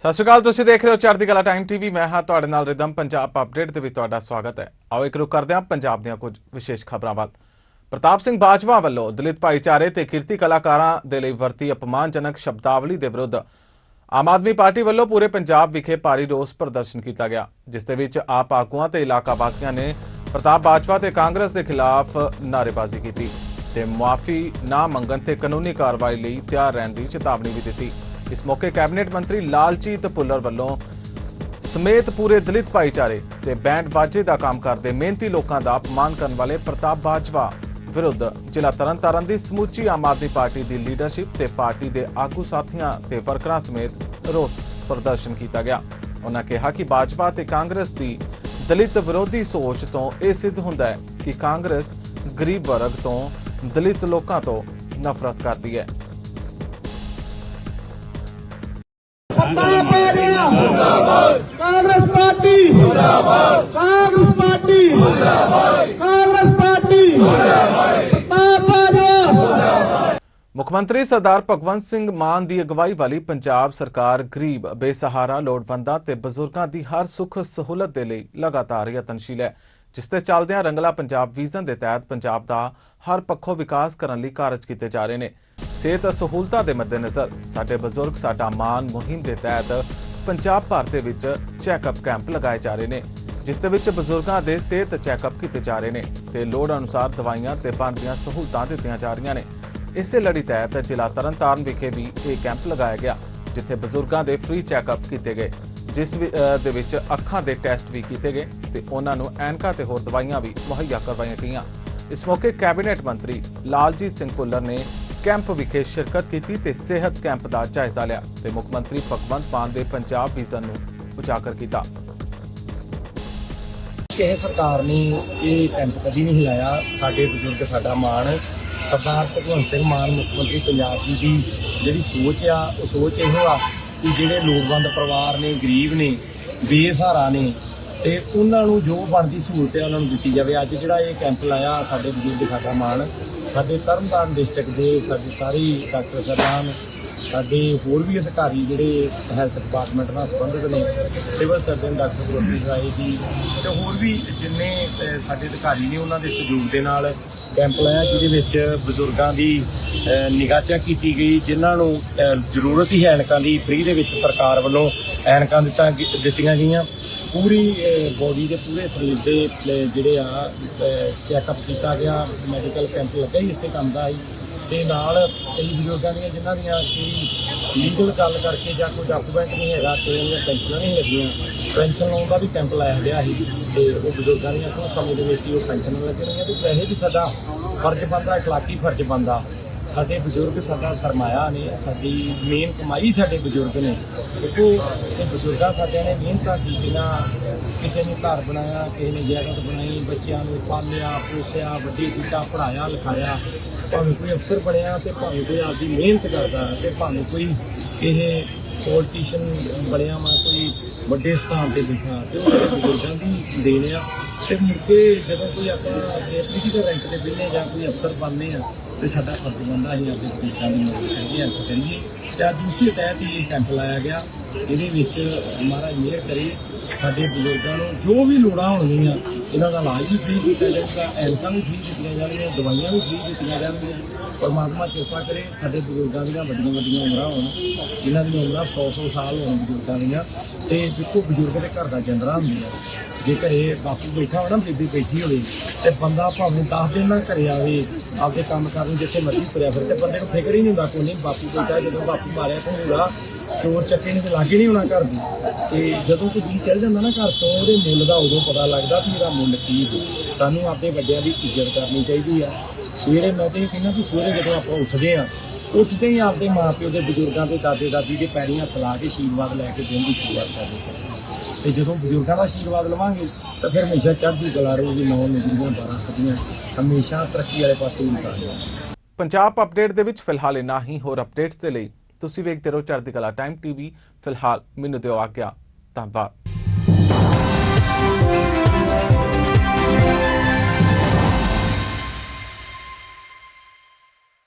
ਸਤਿ ਸ਼੍ਰੀ ਅਕਾਲ, ਤੁਸੀਂ ਦੇਖ ਰਹੇ ਹੋ ਚੜ੍ਹਦੀ ਕਲਾ ਟਾਈਮ ਟੀਵੀ। ਮੈਂ ਹਾਂ ਤੁਹਾਡੇ ਨਾਲ ਰਿਦਮ। ਪੰਜਾਬ ਅਪਡੇਟ ਦੇ ਵਿੱਚ ਤੁਹਾਡਾ ਸਵਾਗਤ ਹੈ। ਆਓ ਇੱਕ ਰੁਕ ਕਰਦੇ ਹਾਂ ਪੰਜਾਬ ਦੀਆਂ ਕੁਝ ਵਿਸ਼ੇਸ਼ ਖਬਰਾਂ ਵੱਲ। ਪ੍ਰਤਾਪ ਸਿੰਘ ਬਾਜਵਾ ਵੱਲੋਂ ਦਲਿਤ ਭਾਈਚਾਰੇ ਤੇ ਕਿਰਤੀ ਕਲਾਕਾਰਾਂ ਦੇ ਲਈ ਵਰਤੀ ਅਪਮਾਨਜਨਕ ਸ਼ਬਦਾਵਲੀ ਦੇ ਵਿਰੁੱਧ ਆਮ ਆਦਮੀ ਪਾਰਟੀ ਵੱਲੋਂ ਪੂਰੇ ਪੰਜਾਬ ਵਿਖੇ ਭਾਰੀ ਰੋਸ ਪ੍ਰਦਰਸ਼ਨ ਕੀਤਾ ਗਿਆ, ਜਿਸ ਦੇ ਵਿੱਚ ਆਪ ਆਗੂਆਂ ਤੇ ਇਲਾਕਾ ਵਾਸੀਆਂ ਨੇ ਪ੍ਰਤਾਪ ਬਾਜਵਾ ਤੇ ਕਾਂਗਰਸ ਦੇ ਖਿਲਾਫ ਨਾਅਰੇਬਾਜ਼ੀ ਕੀਤੀ ਤੇ ਮੁਆਫੀ ਨਾ ਮੰਗਣ ਤੇ ਕਾਨੂੰਨੀ ਕਾਰਵਾਈ ਲਈ ਤਿਆਰ ਰਹਿਣ ਦੀ ਚੇਤਾਵਨੀ ਵੀ ਦਿੱਤੀ। ਇਸ ਮੌਕੇ ਕੈਬਨਿਟ ਮੰਤਰੀ ਲਾਲਜੀਤ ਭੁੱਲਰ ਵੱਲੋਂ ਸਮੇਤ ਪੂਰੇ ਦਲਿਤ ਭਾਈਚਾਰੇ ਤੇ ਬੈਂਡ ਬਾਜੇ ਦਾ ਕੰਮ ਕਰਦੇ ਮਿਹਨਤੀ ਲੋਕਾਂ ਦਾ ਅਪਮਾਨ ਕਰਨ ਵਾਲੇ ਪ੍ਰਤਾਪ ਬਾਜਵਾ ਵਿਰੁੱਧ ਜ਼ਿਲ੍ਹਾ ਤਰਨਤਾਰਨ ਦੀ ਸਮੁੱਚੀ ਆਮ ਆਦਮੀ ਪਾਰਟੀ ਦੀ ਲੀਡਰਸ਼ਿਪ ਤੇ ਪਾਰਟੀ ਦੇ ਆਗੂ ਸਾਥੀਆਂ ਤੇ ਵਰਕਰਾਂ ਸਮੇਤ ਰੋਸ ਪ੍ਰਦਰਸ਼ਨ ਕੀਤਾ ਗਿਆ। ਉਹਨਾਂ ਕਿਹਾ ਕਿ ਬਾਜਵਾ ਤੇ ਕਾਂਗਰਸ ਦੀ ਦਲਿਤ ਵਿਰੋਧੀ ਸੋਚ ਤੋਂ ਇਹ ਸਿੱਧ ਹੁੰਦਾ ਹੈ ਕਿ ਕਾਂਗਰਸ ਗਰੀਬ ਵਰਗ ਤੋਂ ਦਲਿਤ ਲੋਕਾਂ ਤੋਂ ਨਫ਼ਰਤ ਕਰਦੀ ਹੈ। ਸੱਤਾ ਪਾਰਟੀਆਂ ਮੁਰਦਾਬਾਦ ਕਾਂਗਰਸ ਪਾਰਟੀ ਮੁਰਦਾਬਾਦ ਕਾਂਗਰਸ ਪਾਰਟੀ ਮੁਰਦਾਬਾਦ ਕਾਂਗਰਸ ਪਾਰਟੀ ਮੁਰਦਾਬਾਦ ਮੁੱਖ ਮੰਤਰੀ ਸਰਦਾਰ ਭਗਵੰਤ ਸਿੰਘ ਮਾਨ ਦੀ ਅਗਵਾਈ ਵਾਲੀ ਪੰਜਾਬ ਸਰਕਾਰ ਗਰੀਬ, ਬੇਸਹਾਰਾ, ਲੋੜਵੰਦਾਂ ਤੇ ਬਜ਼ੁਰਗਾਂ ਦੀ ਹਰ ਸੁੱਖ ਸਹੂਲਤ ਦੇ ਲਈ ਲਗਾਤਾਰ ਯਤਨਸ਼ੀਲ ਹੈ, ਜਿਸ ਤੇ ਚੱਲਦਿਆਂ ਰੰਗਲਾ ਪੰਜਾਬ ਵਿਜ਼ਨ ਦੇ ਤਹਿਤ ਪੰਜਾਬ ਦਾ ਹਰ ਪੱਖੋਂ ਵਿਕਾਸ ਕਰਨ ਲਈ ਕਾਰਜ ਕੀਤੇ ਜਾ ਰਹੇ ਨੇ। ਸਿਹਤ ਸਹੂਲਤਾਂ ਦੇ ਮੱਦੇਨਜ਼ਰ ਸਾਡੇ ਬਜ਼ੁਰਗ, ਸਾਡਾ ਮਾਨ ਮੁਹਿੰਮ ਦੇ ਤਹਿਤ ਪੰਜਾਬ ਭਰ ਦੇ ਵਿੱਚ ਚੈੱਕਅਪ ਕੈਂਪ ਲਗਾਏ ਜਾ ਰਹੇ ਨੇ, ਜਿਸ ਦੇ ਵਿੱਚ ਬਜ਼ੁਰਗਾਂ ਦੇ ਸਿਹਤ ਚੈੱਕਅਪ ਕੀਤੇ ਜਾ ਰਹੇ ਨੇ ਤੇ ਲੋੜ ਅਨੁਸਾਰ ਦਵਾਈਆਂ ਤੇ ਬਣਦੀਆਂ ਸਹੂਲਤਾਂ ਦਿੱਤੀਆਂ ਜਾ ਰਹੀਆਂ ਨੇ। ਇਸੇ ਲੜੀ ਤਹਿਤ ਜ਼ਿਲ੍ਹਾ ਤਰਨਤਾਰਨ ਵਿਖੇ ਵੀ ਇਹ ਕੈਂਪ ਲਗਾਇਆ ਗਿਆ, ਜਿੱਥੇ ਬਜ਼ੁਰਗਾਂ ਦੇ ਫ੍ਰੀ ਚੈੱਕਅਪ ਕੀਤੇ ਗਏ, ਜਿਸ ਦੇ ਵਿੱਚ ਅੱਖਾਂ ਦੇ ਟੈਸਟ ਵੀ ਕੀਤੇ ਗਏ ਤੇ ਉਹਨਾਂ ਨੂੰ ਐਨਕਾ ਤੇ ਹੋਰ ਦਵਾਈਆਂ ਵੀ ਮੁਹੱਈਆ ਕਰਵਾਈਆਂ ਗਈਆਂ। ਇਸ ਮੌਕੇ ਕੈਬਨਿਟ ਮੰਤਰੀ ਲਾਲਜੀਤ ਸਿੰਘ ਭੁੱਲਰ ਨੇ ਕੈਂਪ ਵਿਖੇ ਸ਼ਿਰਕਤ ਕੀਤੀ ਤੇ ਸਿਹਤ ਕੈਂਪ ਦਾ ਜਾਇਜ਼ਾ ਲਿਆ ਤੇ ਮੁੱਖ ਮੰਤਰੀ ਭਗਵੰਤ ਮਾਨ ਦੇ ਪੰਜਾਬ ਵਿਜ਼ਨ ਨੂੰ ਉਜਾਗਰ ਕੀਤਾ। ਕਿਸੇ ਸਰਕਾਰ ਨੇ ਇਹ ਕੈਂਪ ਕਦੀ ਨਹੀਂ ਹਿਲਾਇਆ। ਸਾਡੇ ਬਜ਼ੁਰਗ, ਸਾਡਾ ਮਾਣ। ਸਰਦਾਰ ਭਗਵੰਤ ਸਿੰਘ ਮਾਨ, ਮੁੱਖ ਮੰਤਰੀ ਪੰਜਾਬ ਦੀ ਦੀ ਜਿਹੜੀ ਸੋਚ ਆ, ਉਹ ਸੋਚ ਇਹੋ ਆ ਕਿ ਜਿਹੜੇ ਲੋੜਵੰਦ ਪਰਿਵਾਰ ਨੇ, ਗਰੀਬ ਨੇ, ਬੇਸਹਾਰਾ ਨੇ, ਤੇ ਉਹਨਾਂ ਨੂੰ ਜੋ ਬਣਦੀ ਸਹੂਲਤ ਹੈ ਉਹਨਾਂ ਨੂੰ ਦਿੱਤੀ ਜਾਵੇ। ਅੱਜ ਜਿਹੜਾ ਇਹ ਕੈਂਪ ਲਾਇਆ, ਸਾਡੇ ਬਜ਼ੁਰਗ, ਸਾਡਾ ਮਾਣ ਸਾਡੇ ਤਰਨਤਾਰਨ ਡਿਸਟ੍ਰਿਕਟ ਦੇ ਸਾਡੇ ਸਾਰੇ ਡਾਕਟਰ ਸਾਹਿਬਾਨ ਸਾਡੇ ਹੋਰ ਵੀ ਅਧਿਕਾਰੀ ਜਿਹੜੇ ਹੈਲਥ ਡਿਪਾਰਟਮੈਂਟ ਨਾਲ ਸੰਬੰਧਿਤ ਨੇ civil surgeon doctor Gurpreet Rai ji ਤੇ ਹੋਰ ਵੀ ਜਿੰਨੇ ਸਾਡੇ ਅਧਿਕਾਰੀ ਨੇ ਉਹਨਾਂ ਦੇ ਸਹਿਯੋਗ ਦੇ ਨਾਲ ਕੈਂਪ ਲਾਇਆ, ਜਿਹਦੇ ਵਿੱਚ ਬਜ਼ੁਰਗਾਂ ਦੀ ਨਿਗਾਹ ਚੈੱਕ ਕੀਤੀ ਗਈ, ਜਿਨ੍ਹਾਂ ਨੂੰ ਜ਼ਰੂਰਤ ਹੀ ਐਨਕਾਂ ਦੀ, ਫ੍ਰੀ ਦੇ ਵਿੱਚ ਸਰਕਾਰ ਵੱਲੋਂ ਐਨਕਾਂ ਦਿੱਤਾ ਦਿੱਤੀਆਂ ਗਈਆਂ। ਪੂਰੀ ਬੋਡੀ ਦੇ ਪੂਰੇ ਸਰੀਰ ਦੇ ਅਹ, ਜਿਹੜੇ ਆ ਚੈੱਕਅਪ ਕੀਤਾ ਗਿਆ ਮੈਡੀਕਲ ਕੈਂਪ ਲੱਗਾ ਹੀ ਇਸੇ ਕੰਮ ਦਾ ਹੀ ਤੇ ਨਾਲ ਕਈ ਬਜ਼ੁਰਗਾਂ ਦੀਆਂ ਜਿਨ੍ਹਾਂ ਦੀਆਂ ਕਿ ਲੀਗਲ ਗੱਲ ਕਰਕੇ ਜਾਂ ਕੋਈ ਡਾਕੂਮੈਂਟ ਨਹੀਂ ਹੈਗਾ ਤੇ ਉਹਨਾਂ ਪੈਨਸ਼ਨਾਂ ਨਹੀਂ ਲੱਗੀਆਂ ਪੈਨਸ਼ਨ ਲਾਉਣ ਦਾ ਵੀ ਕੈਂਪ ਲਾਇਆ ਗਿਆ ਸੀ ਤੇ ਉਹ ਬਜ਼ੁਰਗਾਂ ਦੀਆਂ ਕੁਝ ਸਮੇਂ ਦੇ ਵਿੱਚ ਹੀ ਉਹ ਪੈਨਸ਼ਨ ਲੱਗਣਗੀਆਂ ਤੇ ਵੈਸੇ ਵੀ ਸਾਡਾ ਫਰਜ਼ ਬਣਦਾ اخلاقی ਫਰਜ਼ ਬਣਦਾ ਸਾਡੇ ਬਜ਼ੁਰਗ ਸਾਡਾ ਸਰਮਾਇਆ ਨੇ, ਸਾਡੀ ਮੇਨ ਕਮਾਈ ਸਾਡੇ ਬਜ਼ੁਰਗ ਨੇ। ਦੇਖੋ, ਇਹ ਬਜ਼ੁਰਗਾਂ ਸਾਡਿਆਂ ਨੇ ਮਿਹਨਤਾਂ ਕੀਤੀਆਂ ਕਿਸੇ ਨੇ ਘਰ ਬਣਾਇਆ, ਕਿਸੇ ਨੇ ਜਾਇਦਾਦ ਬਣਾਈ, ਬੱਚਿਆਂ ਨੂੰ ਪਾਲਿਆ, ਪੋਸਿਆ, ਵੱਡੀ ਕੀਤਾ ਪੜਾਇਆ ਲਿਖਾਇਆ। ਭਾਵੇਂ ਕੋਈ ਅਫਸਰ ਬਣਿਆ ਤੇ ਭਾਵੇਂ ਕੋਈ ਆਪਦੀ ਮਿਹਨਤ ਕਰਦਾ ਤੇ ਭਾਵੇਂ ਕੋਈ ਇਹ ਪੋਲੀਟੀਸ਼ੀਅਨ ਬਣਿਆ ਵਾ, ਕੋਈ ਵੱਡੇ ਸਥਾਨ ਤੇ ਬੈਠਾ, ਤੇ ਉਹ ਬਜ਼ੁਰਗਾਂ ਦੀ ਦੇਣ ਆ। ਤੇ ਮੁੜ ਕੇ ਜਦੋਂ ਕੋਈ ਆਪਾਂ ਪੋਲੀਟੀਕਲ ਰੈਂਕ ਤੇ ਬਿਲਨੇ ਜਾਂ ਕੋਈ ਅਫਸਰ ਬਣਨੇ ਆ ਤੇ ਸਾਡਾ ਫਰਜ਼ ਬਣਦਾ ਅਸੀਂ ਆਪਣੇ ਬਜ਼ੁਰਗਾਂ ਦੀ ਮਦਦ ਕਰੀਏ ਹੈਲਪ ਕਰੀਏ। ਤੇ ਅੱਜ ਉਸੇ ਤਹਿਤ ਹੀ ਇਹ ਕੈਂਪ ਲਾਇਆ ਗਿਆ। ਇਹਦੇ ਵਿੱਚ ਮਹਾਰਾਜ ਮਿਹਰ ਕਰੇ, ਸਾਡੇ ਬਜ਼ੁਰਗਾਂ ਨੂੰ ਜੋ ਵੀ ਲੋੜਾਂ ਹੋਣਗੀਆਂ ਇਹਨਾਂ ਦਾ ਇਲਾਜ ਵੀ ਫ੍ਰੀ ਦਿੱਤਾ ਜਾਵੇਗਾ ਐਨਕਾਂ ਵੀ ਫ੍ਰੀ ਦਿੱਤੀਆਂ ਜਾਣਗੀਆਂ, ਦਵਾਈਆਂ ਵੀ ਫ੍ਰੀ ਦਿੱਤੀਆਂ ਜਾਣਗੀਆਂ, ਪਰਮਾਤਮਾ ਕਿਰਪਾ ਕਰੇ ਸਾਡੇ ਬਜ਼ੁਰਗਾਂ ਦੀਆਂ ਵੱਡੀਆਂ ਵੱਡੀਆਂ ਉਮਰਾਂ ਹੋਣ, ਜਿਨ੍ਹਾਂ ਦੀਆਂ ਉਮਰਾਂ 100 100 ਸਾਲ ਹੋਣ ਬਜ਼ੁਰਗਾਂ ਦੀਆਂ, ਤੇ ਦੇਖੋ ਬਜ਼ੁਰਗ ਦੇ ਘਰ ਦਾ ਜੰਦਰਾ ਹੁੰਦੀ ਹੈ। ਜੇ ਘਰੇ ਬਾਪੂ ਬੈਠਾ ਹੋਣਾ, ਬੀਬੀ ਬੈਠੀ ਹੋਵੇ, ਤੇ ਬੰਦਾ ਭਾਵੇਂ 10 ਦਿਨ ਨਾ ਘਰੇ ਆਵੇ, ਆਪਦੇ ਕੰਮ ਕਰਨ ਜਿੱਥੇ ਮਰਜ਼ੀ ਤੁਰਿਆ ਫਿਰ, ਤੇ ਬੰਦੇ ਨੂੰ ਫਿਕਰ ਹੀ ਨਹੀਂ ਹੁੰਦਾ, ਕੋਈ ਨਹੀਂ, ਬਾਪੂ ਬੈਠਾ, ਜਦੋਂ ਬਾਪੂ ਮਾਰਿਆ ਭੂਗਾ ਚੋਰ ਚੱਕੇ ਨੇ ਤੇ ਲਾਗੇ ਨਹੀਂ ਹੋਣਾ ਘਰ ਦੀ। ਤੇ ਜਦੋਂ ਕੋਈ ਜੀ ਚੱਲ ਜਾਂਦਾ ਨਾ ਘਰ ਤੋਂ, ਉਹਦੇ ਮੁੱਲ ਦਾ ਉਦੋਂ ਪਤਾ ਲੱਗਦਾ ਵੀ ਇਹਦਾ ਮੁੱਲ ਕੀ ਹੈ। ਸਾਨੂੰ ਆਪਦੇ ਵੱਡਿਆਂ ਦੀ ਇੱਜ਼ਤ ਕਰਨੀ ਚਾਹੀਦੀ ਆ। ਸਵੇਰੇ ਮੈਂ ਤੇ ਇਹ ਕਹਿੰਦਾ ਵੀ ਸਵੇਰੇ ਜਦੋਂ ਆਪਾਂ ਉੱਠਦੇ ਆ, ਉੱਠਦੇ ਹੀ ਆਪਦੇ ਮਾਪਿਓ ਦੇ ਬਜ਼ੁਰਗਾਂ ਦੇ ਦਾਦੇ ਦਾਦੀ ਦੇ ਪੈਰੀਂ ਹੱਥ ਲਾ ਕੇ ਆਸ਼ੀਰਵਾਦ ਲੈ ਕੇ ਦਿਨ ਦੀ ਸ਼ੁਰੂਆਤ ਕਰਦੇ ਹਾਂ ਤੇ ਜਦੋਂ ਬਜ਼ੁਰਗਾਂ ਦਾ ਆਸ਼ੀਰਵਾਦ ਲਵਾਂਗੇ, ਤਾਂ ਫਿਰ ਹਮੇਸ਼ਾ ਚੜ੍ਹਦੀ ਕਲਾ ਰਹੂਗੀ, ਨੌ ਨਿਗਰੀਆਂ 12 ਸਦੀਆਂ। ਹਮੇਸ਼ਾ ਤਰੱਕੀ ਵਾਲੇ ਪਾਸੇ ਇਨਸਾਨ ਰਹੇਗਾ। ਪੰਜਾਬ ਅਪਡੇਟ ਦੇ ਵਿੱਚ ਫਿਲਹਾਲ ਇਨਾ ਹੀ। ਹੋਰ ਅਪਡੇਟਸ ਦੇ ਲਈ ਤੁਸੀਂ ਵੇਖਦੇ ਰਹੋ ਚੜ੍ਹਦੀ ਕਲਾ ਟਾਈਮ ਟੀਵੀ ਫਿਲਹਾਲ ਮੈਨੂੰ ਦਿਓ ਆ ਗਿਆ ਧੰਨਵਾਦ।